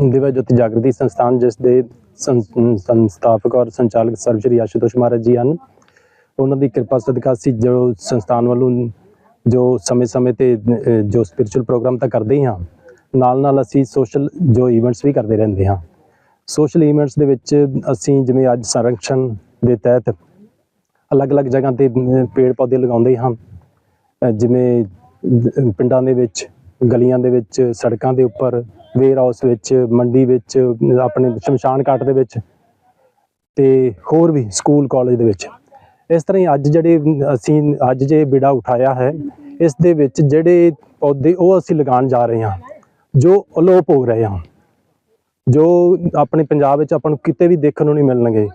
ਦਿव्य ਜੋਤੀ ਜਾਗਰਤੀ ਸੰਸਥਾਨ ਜਿਸ ਦੇ ਸੰ- ਸੰਸਥਾਪਕ ਔਰ ਸੰਚਾਲਕ ਸਰਵ ਸ਼੍ਰੀ ਆਸ਼ੂਤੋਸ਼ ਮਹਾਰਾਜ ਜੀ ਹਨ। ਉਹਨਾਂ ਦੀ ਕਿਰਪਾ ਸਦਕਾ ਅਸੀਂ ਜੋ ਸੰਸਥਾਨ ਵੱਲੋਂ ਜੋ ਸਮੇਂ-ਸਮੇਂ ਤੇ ਜੋ ਸਪਿਰਚੁਅਲ ਪ੍ਰੋਗਰਾਮ ਤਾਂ ਕਰਦੇ ਹੀ ਹਾਂ, ਨਾਲ-ਨਾਲ ਅਸੀਂ ਸੋਸ਼ਲ ਜੋ ਇਵੈਂਟਸ ਵੀ ਕਰਦੇ ਰਹਿੰਦੇ ਹਾਂ। ਸੋਸ਼ਲ ਇਵੈਂਟਸ ਦੇ ਵਿੱਚ ਅਸੀਂ ਜਿਵੇਂ ਅੱਜ ਸੰਰਕਸ਼ਣ ਦੇ ਤਹਿਤ ਅਲੱਗ-ਅਲੱਗ ਜਗ੍ਹਾ ਤੇ ਪੇੜ ਪੌਦੇ ਲਗਾਉਂਦੇ ਹਾਂ। ਜਿਵੇਂ ਪਿੰਡਾਂ ਦੇ ਵਿੱਚ, ਗਲੀਆਂ ਦੇ ਵਿੱਚ, ਸੜਕਾਂ ਦੇ ਉੱਪਰ ਵੇਅਰ ਹਾਊਸ ਵਿੱਚ, ਮੰਡੀ ਵਿੱਚ, ਆਪਣੇ ਸ਼ਮਸ਼ਾਨ ਘਾਟ ਦੇ ਵਿੱਚ ਤੇ ਹੋਰ ਵੀ ਸਕੂਲ ਕਾਲਜ ਦੇ ਵਿੱਚ। ਇਸ ਤਰ੍ਹਾਂ ਹੀ ਅੱਜ ਜਿਹੜੇ ਅਸੀਂ, ਅੱਜ ਜੇ ਬਿੜਾ ਉਠਾਇਆ ਹੈ, ਇਸ ਦੇ ਵਿੱਚ ਜਿਹੜੇ ਪੌਦੇ ਉਹ ਅਸੀਂ ਲਗਾਉਣ ਜਾ ਰਹੇ ਹਾਂ, ਜੋ ਅਲੋਪ ਹੋ ਰਹੇ ਹਨ ਜੋ ਆਪਣੇ ਪੰਜਾਬ ਵਿੱਚ ਆਪਾਂ ਨੂੰ ਕਿਤੇ ਵੀ ਦੇਖਣ ਨੂੰ ਨਹੀਂ ਮਿਲਣਗੇ।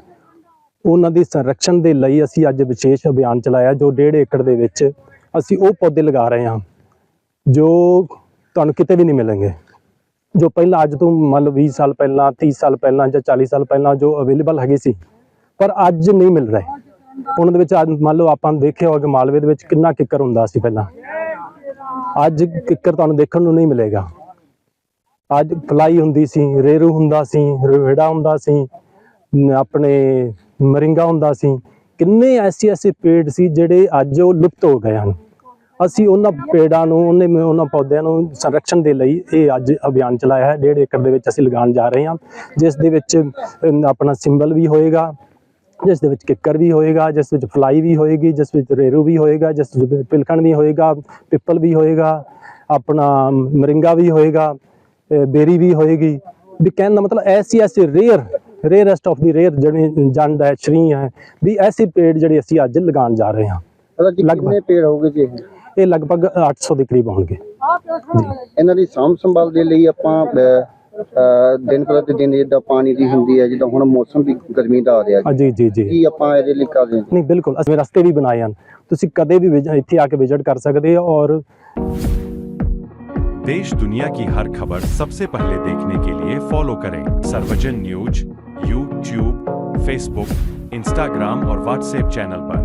ਉਹਨਾਂ ਦੀ ਸੰਰਕਸ਼ਣ ਦੇ ਲਈ ਅਸੀਂ ਅੱਜ ਵਿਸ਼ੇਸ਼ ਅਭਿਆਨ ਚਲਾਇਆ, ਜੋ 1.5 ਏਕੜ ਦੇ ਵਿੱਚ ਅਸੀਂ ਉਹ ਪੌਦੇ ਲਗਾ ਰਹੇ ਹਾਂ, ਜੋ ਤੁਹਾਨੂੰ ਕਿਤੇ ਵੀ ਨਹੀਂ ਮਿਲਣਗੇ। ਜੋ ਪਹਿਲਾਂ ਅੱਜ ਤੋਂ ਮੰਨ ਲਓ 20 ਸਾਲ ਪਹਿਲਾਂ 30 ਸਾਲ ਪਹਿਲਾਂ ਜਾਂ 40 ਸਾਲ ਪਹਿਲਾਂ ਜੋ ਅਵੇਲੇਬਲ ਹੈਗੇ ਸੀ, ਪਰ ਅੱਜ ਨਹੀਂ ਮਿਲ ਰਹੇ। ਉਹਨਾਂ ਦੇ ਵਿੱਚ ਅੱਜ ਮੰਨ ਲਓ ਆਪਾਂ ਦੇਖਿਆ ਹੋਗਾ ਮਾਲਵੇ ਦੇ ਵਿੱਚ ਕਿੰਨਾ ਕਿੱਕਰ ਹੁੰਦਾ ਸੀ ਪਹਿਲਾਂ। ਅੱਜ ਕਿੱਕਰ ਤੁਹਾਨੂੰ ਦੇਖਣ ਨੂੰ ਨਹੀਂ ਮਿਲੇਗਾ। ਅੱਜ ਫਲਾਈ ਹੁੰਦੀ ਸੀ, ਰੇਰੂ ਹੁੰਦਾ ਸੀ, ਰਵੇੜਾ ਹੁੰਦਾ ਸੀ, ਆਪਣੇ ਮਰਿੰਗਾ ਹੁੰਦਾ ਸੀ। ਕਿੰਨੇ ਐਸੇ ਐਸੇ ਪੇੜ ਸੀ ਜਿਹੜੇ ਅੱਜ ਉਹ ਲੁਪਤ ਹੋ ਗਏ ਹਨ। ਅਸੀਂ ਉਹਨਾਂ ਪੇੜਾਂ ਨੂੰ ਉਹਨੇ ਉਹਨਾਂ ਪੌਦਿਆਂ ਨੂੰ ਸੰਰਕਸ਼ਣ ਦੇ ਲਈ ਇਹ ਅੱਜ ਅਭਿਆਨ ਚਲਾਇਆ ਹੈ। ਡੇਢ ਏਕੜ ਦੇ ਵਿੱਚ ਅਸੀਂ ਲਗਾਉਣ ਜਾ ਰਹੇ ਹਾਂ। ਜਿਸ ਦੇ ਵਿੱਚ ਆਪਣਾ ਸਿੰਬਲ ਵੀ ਹੋਏਗਾ ਜਿਸ ਦੇ ਵਿੱਚ ਕਿੱਕਰ ਵੀ ਹੋਏਗਾ ਜਿਸ ਵਿੱਚ ਫਲਾਈ ਵੀ ਹੋਏਗੀ ਜਿਸ ਵਿੱਚ ਰੇਰੂ ਵੀ ਹੋਏਗਾ ਜਿਸ ਵਿੱਚ ਪਿਲਕਣ ਵੀ ਹੋਏਗਾ ਪਿੱਪਲ ਵੀ ਹੋਏਗਾ ਆਪਣਾ ਮਰਿੰਗਾ ਵੀ ਹੋਏਗਾ ਬੇਰੀ ਵੀ ਹੋਏਗੀ। ਵੀ ਕਹਿਣ ਦਾ ਮਤਲਬ ਐਸੀ ਐਸੀ rare rarest of the rare ਜਿਹੜੀ ਜੰਡ ਹੈ ਸ਼੍ਰੀ ਹੈ ਵੀ ਐਸੇ ਪੇੜ ਜਿਹੜੇ ਅਸੀਂ ਅੱਜ ਲਗਾਉਣ ਜਾ ਰਹੇ ਹਾਂ। ਕਿੰਨੇ ਪੇੜ ਹੋਗੇ ਜੀ ਇਹ? ਇਹ ਲਗਭਗ 800 ਦੇ ਕਰੀਬ ਹੋਣਗੇ ਇਹਨਾਂ ਦੀ ਸਾਂਭ ਸੰਭਾਲ ਦੇ ਲਈ ਆਪਾਂ ਅਹ, ਅਹ, ਦਿਨ ਪ੍ਰਤੀ ਦਿਨ ਜਿੱਦਾਂ ਪਾਣੀ ਦੀ ਹੁੰਦੀ ਹੈ ਜਿੱਦਾਂ ਹੁਣ ਮੌਸਮ ਵੀ ਗਰਮੀ ਦਾ ਆ ਰਿਹਾ ਹਾਂ, ਜੀ ਜੀ ਜੀ ਕੀ ਆਪਾਂ ਇਹਦੇ ਲਈ ਕਰਦੇ ਹਾਂ ਨਹੀਂ ਬਿਲਕੁਲ ਅਸੀਂ ਰਸਤੇ ਵੀ ਬਣਾਏ ਹਨ ਤੁਸੀਂ ਕਦੇ ਵੀ ਵਿਜ- ਇੱਥੇ ਆ ਕੇ ਵਿਜ਼ਿਟ ਕਰ ਸਕਦੇ ਹੋ ਔਰ देश दुनिया की हर खबर सबसे पहले देखने के लिए फॉलो करें Sarvajan news YouTube Facebook Instagram और व्हाट्सएप चैनल पर